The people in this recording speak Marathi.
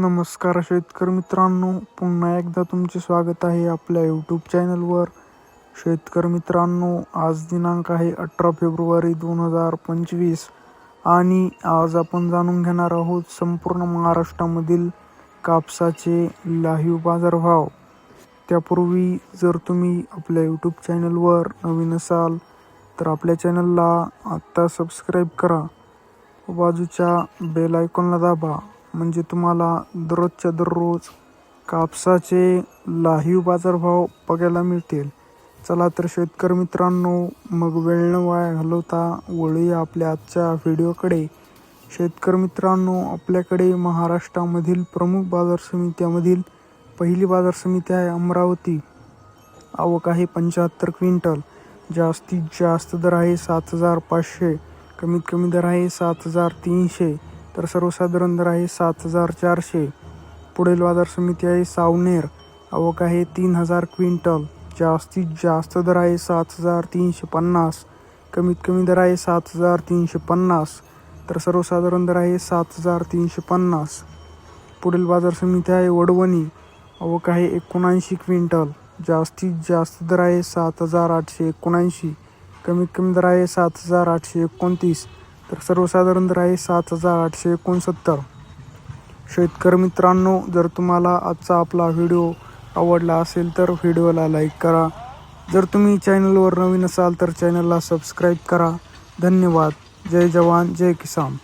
नमस्कार शेतकरी मित्रांनो पुन्हा एकदा तुमचे स्वागत आहे आपल्या यूट्यूब चॅनलवर शेतकरी मित्रांनो आज दिनांक आहे अठरा फेब्रुवारी दोन हजार पंचवीस आणि आज आपण जाणून घेणार आहोत संपूर्ण महाराष्ट्रामधील कापसाचे लाईव्ह बाजारभाव. त्यापूर्वी जर तुम्ही आपल्या यूट्यूब चॅनलवर नवीन असाल तर आपल्या चॅनलला आत्ता सबस्क्राईब करा. बाजूच्या बेल आयकॉनला दाबा. म्हणजे तुम्हाला दररोजच्या दररोज कापसाचे लाहीव बाजारभाव बघायला मिळतील. चला तर शेतकरी मित्रांनो मग वेळ न वाया घालवता वळूया आपल्या आजच्या व्हिडिओकडे. शेतकरी मित्रांनो आपल्याकडे महाराष्ट्रामधील प्रमुख बाजार समित्यामधील पहिली बाजार समिती आहे अमरावती. आवक आहे पंच्याहत्तर क्विंटल. जास्तीत जास्त दर आहे सात हजार पाचशे. कमीत कमी दर आहे सात हजार तीनशे. तर सर्वसाधारण दर आहे सात हजार चारशे. पुढील बाजार समिती आहे सावनेर. आवक आहे तीन हजार क्विंटल. जास्तीत जास्त दर आहे सात हजार तीनशे पन्नास. कमीत कमी दर आहे सात हजार तीनशे पन्नास. तर सर्वसाधारण दर आहे सात हजार तीनशे पन्नास. पुढील बाजार समिती आहे वडवणी. आवक आहे एकोणऐंशी क्विंटल. जास्तीत जास्त दर आहे सात हजार आठशे एकोणऐंशी. कमीत कमी दर आहे सात हजार आठशे एकोणतीस. तर सर्वसाधारण दर आहे सात हजार आठशे एकोणसत्तर. शेतकरी मित्रांनो जर तुम्हाला आजचा आपला व्हिडिओ आवडला असेल तर व्हिडिओला लाईक करा. जर तुम्ही चॅनलवर नवीन असाल तर चॅनलला सबस्क्राईब करा. धन्यवाद. जय जवान जय किसान.